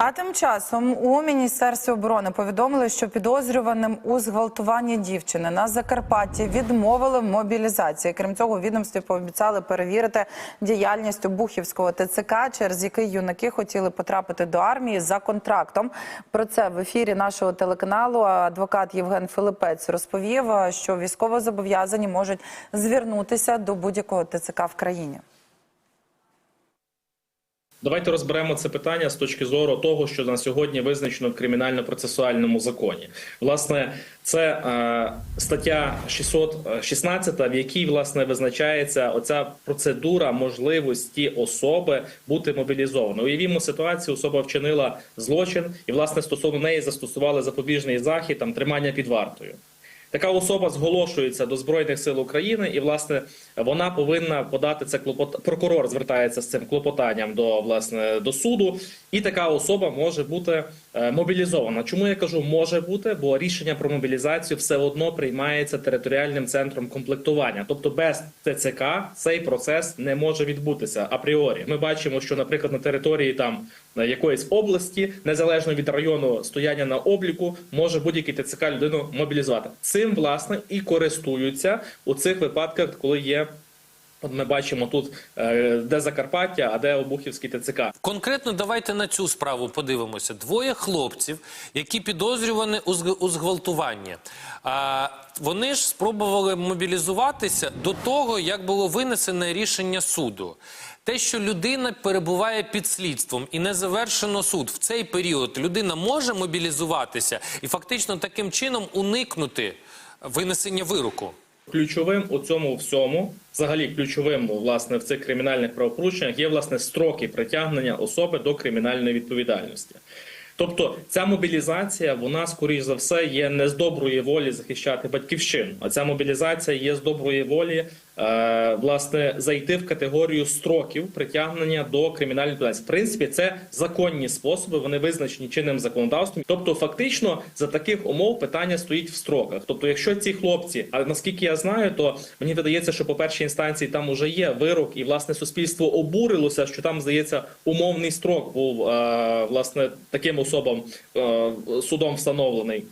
А тим часом у міністерстві оборони повідомили, що підозрюваним у зґвалтуванні дівчини на Закарпатті відмовили в мобілізації. Крім цього, відомстві пообіцяли перевірити діяльність Обухівського ТЦК, через який юнаки хотіли потрапити до армії за контрактом. Про це в ефірі нашого телеканалу адвокат Євген Филипець розповів, що військовозобов'язані можуть звернутися до будь-якого ТЦК в країні. Давайте розберемо це питання з точки зору того, що на сьогодні визначено в кримінально-процесуальному законі. Власне, це е, стаття 616, в якій власне визначається оця процедура можливості особи бути мобілізованою. Уявімо ситуацію, особа вчинила злочин, і власне стосовно неї застосували запобіжний захід там тримання під вартою. Така особа зголошується до збройних сил України, і власне вона повинна подати це клопот... Прокурор звертається з цим клопотанням до власне до суду, і така особа може бути е, мобілізована. Чому я кажу може бути? Бо рішення про мобілізацію все одно приймається територіальним центром комплектування, тобто без ТЦК цей процес не може відбутися апріорі. Ми бачимо, що, наприклад, на території там якоїсь області, незалежно від району стояння на обліку, може будь-який ТЦК людину мобілізувати. Цим власне і користуються у цих випадках, коли є. От ми бачимо тут, е, де Закарпаття, а де Обухівський ТЦК. Конкретно давайте на цю справу подивимося. Двоє хлопців, які підозрювані у зґвалтуванні. А, вони ж спробували мобілізуватися до того, як було винесене рішення суду. Те, що людина перебуває під слідством і не завершено суд в цей період, людина може мобілізуватися і фактично таким чином уникнути винесення вироку. Ключовим у цьому всьому, взагалі ключовим власне в цих кримінальних правопорушеннях є власне строки притягнення особи до кримінальної відповідальності. Тобто ця мобілізація, вона скоріш за все є не з доброї волі захищати батьківщину, а ця мобілізація є з доброї волі власне зайти в категорію строків притягнення до кримінальної відповідальності. В принципі, це законні способи, вони визначені чинним законодавством. Тобто, фактично, за таких умов питання стоїть в строках. Тобто, якщо ці хлопці, а наскільки я знаю, то мені видається, що по першій інстанції там уже є вирок, і власне суспільство обурилося, що там здається умовний строк був е, власне таким особам е, судом встановлений.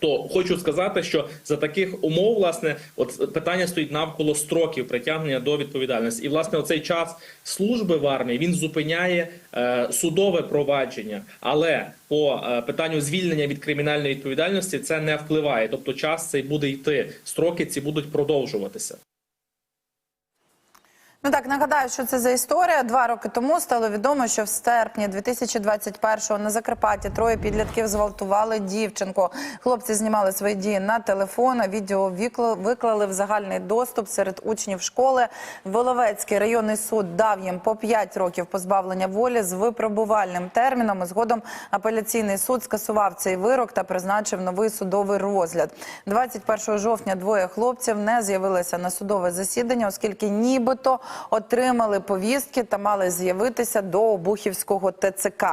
То хочу сказати, що за таких умов, власне, от питання стоїть навколо строків притягнення до відповідальності, і власне оцей час служби в армії він зупиняє е, судове провадження, але по е, питанню звільнення від кримінальної відповідальності це не впливає. Тобто, час цей буде йти, строки ці будуть продовжуватися. Ну так нагадаю, що це за історія. Два роки тому стало відомо, що в серпні 2021-го на Закарпатті троє підлітків зґвалтували дівчинку. Хлопці знімали свої дії на телефон. Відео виклали в загальний доступ серед учнів школи. Воловецький районний суд дав їм по 5 років позбавлення волі з випробувальним терміном. Згодом апеляційний суд скасував цей вирок та призначив новий судовий розгляд. 21 жовтня двоє хлопців не з'явилися на судове засідання, оскільки нібито отримали повістки та мали з'явитися до Обухівського ТЦК.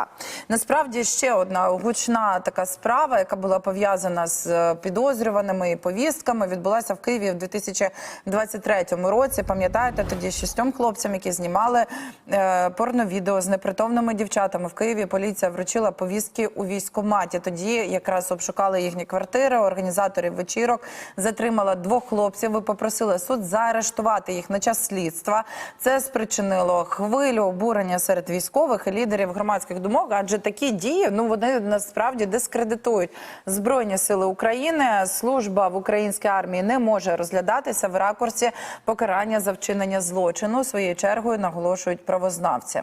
Насправді ще одна гучна така справа, яка була пов'язана з е, підозрюваними і повістками, відбулася в Києві в 2023 році. Пам'ятаєте, тоді шістьом хлопцям, які знімали е, порновідео з непритомними дівчатами в Києві. Поліція вручила повістки у військкоматі. Тоді якраз обшукали їхні квартири. Організаторів вечірок затримала двох хлопців і попросила суд заарештувати їх на час слідства. Це спричинило хвилю обурення серед військових і лідерів громадських думок, адже такі дії ну вони насправді дискредитують збройні сили України. Служба в українській армії не може розглядатися в ракурсі покарання за вчинення злочину. Своєю чергою наголошують правознавці.